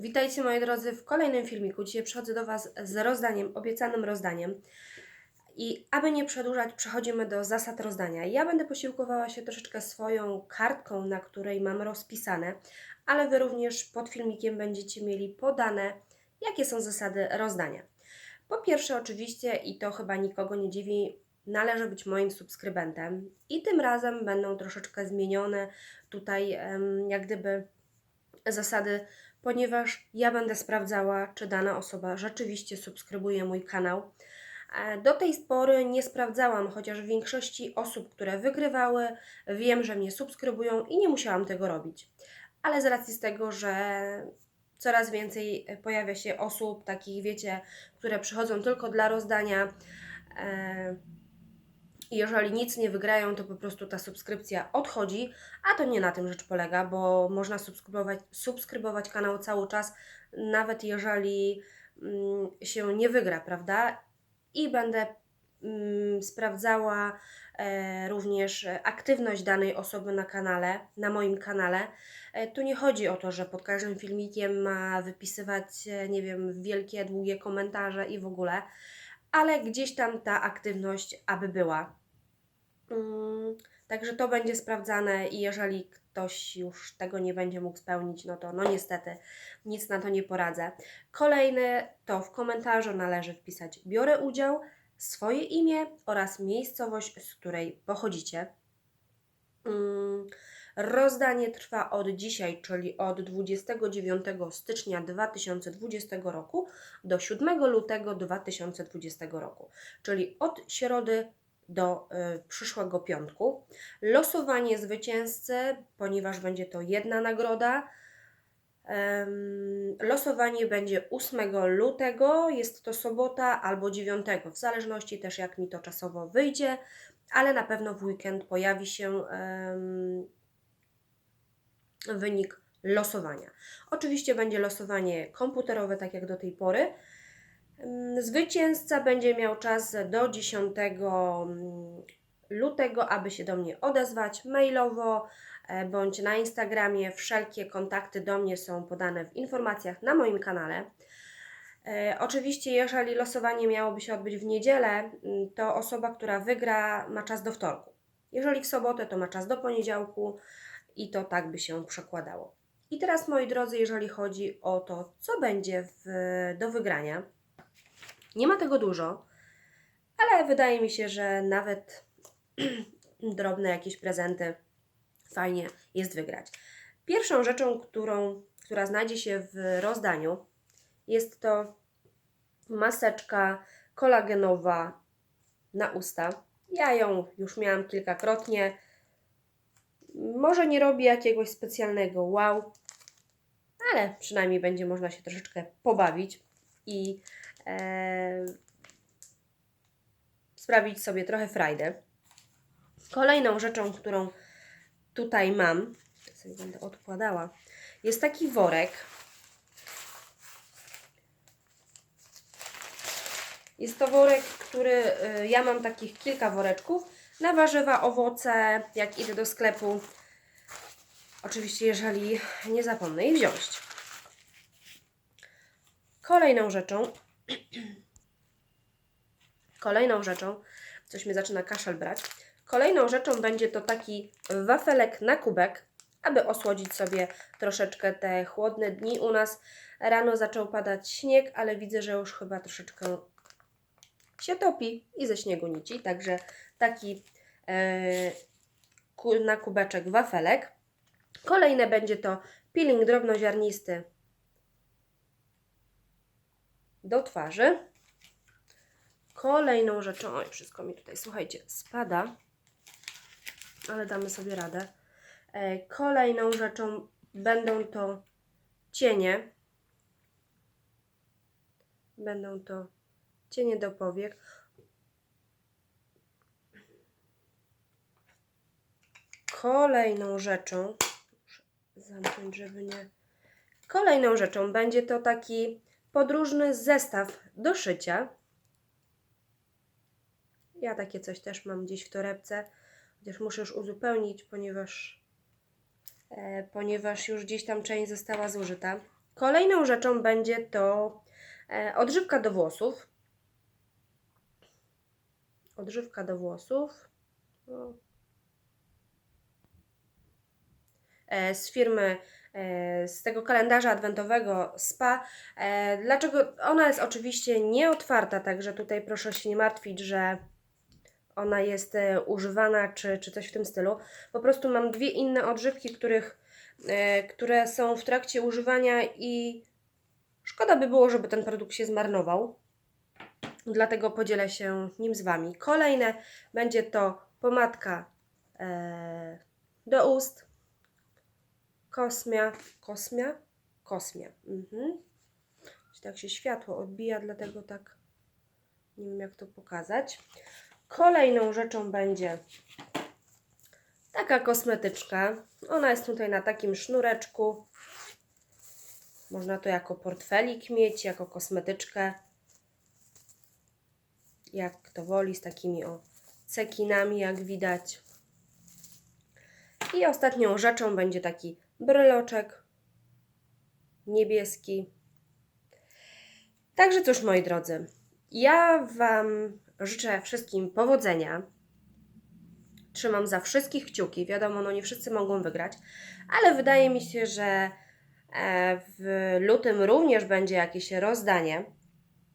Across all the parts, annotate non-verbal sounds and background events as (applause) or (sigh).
Witajcie moi drodzy w kolejnym filmiku. Dzisiaj przychodzę do Was z rozdaniem, obiecanym rozdaniem. I aby nie przedłużać, przechodzimy do zasad rozdania. Ja będę posiłkowała się troszeczkę swoją kartką, na której mam rozpisane, ale Wy również pod filmikiem będziecie mieli podane, jakie są zasady rozdania. Po pierwsze, oczywiście, i to chyba nikogo nie dziwi, należy być moim subskrybentem. I tym razem będą troszeczkę zmienione tutaj, jak gdyby zasady, ponieważ ja będę sprawdzała, czy dana osoba rzeczywiście subskrybuje mój kanał. E, Do tej pory nie sprawdzałam, chociaż w większości osób, które wygrywały, wiem, że mnie subskrybują i nie musiałam tego robić. Ale z racji z tego, że coraz więcej pojawia się osób, takich wiecie, które przychodzą tylko dla rozdania, e, i jeżeli nic nie wygrają, to po prostu ta subskrypcja odchodzi, a to nie na tym rzecz polega, bo można subskrybować, subskrybować kanał cały czas, nawet jeżeli mm, się nie wygra, prawda? I będę mm, sprawdzała e, również aktywność danej osoby na kanale, na moim kanale. E, tu nie chodzi o to, że pod każdym filmikiem ma wypisywać, e, nie wiem, wielkie, długie komentarze i w ogóle ale gdzieś tam ta aktywność, aby była. Mm, Także to będzie sprawdzane i jeżeli ktoś już tego nie będzie mógł spełnić, no to no niestety nic na to nie poradzę. Kolejne to w komentarzu należy wpisać biorę udział, swoje imię oraz miejscowość, z której pochodzicie. Rozdanie trwa od dzisiaj, czyli od 29 stycznia 2020 roku do 7 lutego 2020 roku, czyli od środy do y, przyszłego piątku. Losowanie zwycięzcy, ponieważ będzie to jedna nagroda. Losowanie będzie 8 lutego, jest to sobota albo 9, w zależności też jak mi to czasowo wyjdzie, ale na pewno w weekend pojawi się wynik losowania. Oczywiście będzie losowanie komputerowe, tak jak do tej pory. Ym, Zwycięzca będzie miał czas do 10 mm, lutego, aby się do mnie odezwać mailowo e, bądź na Instagramie. Wszelkie kontakty do mnie są podane w informacjach na moim kanale. E, Oczywiście, jeżeli losowanie miałoby się odbyć w niedzielę, mm, to osoba, która wygra, ma czas do wtorku. Jeżeli w sobotę, to ma czas do poniedziałku i to tak by się przekładało. I teraz, moi drodzy, jeżeli chodzi o to, co będzie w, do wygrania, nie ma tego dużo, ale wydaje mi się, że nawet (clears throat) drobne jakieś prezenty fajnie jest wygrać. Pierwszą rzeczą, którą, która znajdzie się w rozdaniu, jest to maseczka kolagenowa na usta. Ja ją już miałam kilkakrotnie. Może nie robi jakiegoś specjalnego wow, ale przynajmniej będzie można się troszeczkę pobawić i e, sprawić sobie trochę frajdę. Kolejną rzeczą, którą tutaj mam, sobie będę odkładała, jest taki worek. Jest to worek, który y, ja mam takich kilka woreczków na warzywa, owoce, jak idę do sklepu. Oczywiście, jeżeli nie zapomnę ich wziąć. Kolejną rzeczą, (clears throat) kolejną rzeczą, coś mi zaczyna kaszel brać. Kolejną rzeczą będzie to taki wafelek na kubek, aby osłodzić sobie troszeczkę te chłodne dni. U nas rano zaczął padać śnieg, ale widzę, że już chyba troszeczkę się topi i ze śniegu nici. Także taki ku, na kubeczek wafelek. Kolejne będzie to peeling drobnoziarnisty do twarzy. Kolejną rzeczą, oj, wszystko mi tutaj, słuchajcie, spada, ale damy sobie radę. E, Kolejną rzeczą będą to cienie. Będą to cienie do powiek. Kolejną rzeczą, muszę zamknąć, żeby nie. Kolejną rzeczą będzie to taki podróżny zestaw do szycia. Ja takie coś też mam gdzieś w torebce, chociaż muszę już uzupełnić, ponieważ, e, ponieważ już gdzieś tam część została zużyta. Kolejną rzeczą będzie to e, odżywka do włosów. Odżywka do włosów. O. E, z firmy, e, z tego kalendarza adwentowego SPA. E, Dlaczego? Ona jest oczywiście nieotwarta, także tutaj proszę się nie martwić, że ona jest używana czy, czy coś w tym stylu. Po prostu mam dwie inne odżywki, których, które są w trakcie używania i szkoda by było, żeby ten produkt się zmarnował. Dlatego podzielę się nim z Wami. Kolejne będzie to pomadka e, do ust. Kosmia. Kosmia? Kosmia. Mhm. Tak się światło odbija, dlatego tak nie wiem jak to pokazać. Kolejną rzeczą będzie taka kosmetyczka. Ona jest tutaj na takim sznureczku. Można to jako portfelik mieć, jako kosmetyczkę. Jak kto woli, z takimi o cekinami, jak widać. I ostatnią rzeczą będzie taki bryloczek niebieski. Także cóż, moi drodzy, ja Wam życzę wszystkim powodzenia. Trzymam za wszystkich kciuki. Wiadomo, no nie wszyscy mogą wygrać, ale wydaje mi się, że e, w lutym również będzie jakieś rozdanie.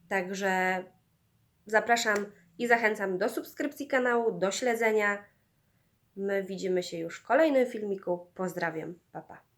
Także zapraszam i zachęcam do subskrypcji kanału, do śledzenia. My widzimy się już w kolejnym filmiku. Pozdrawiam. Pa, pa.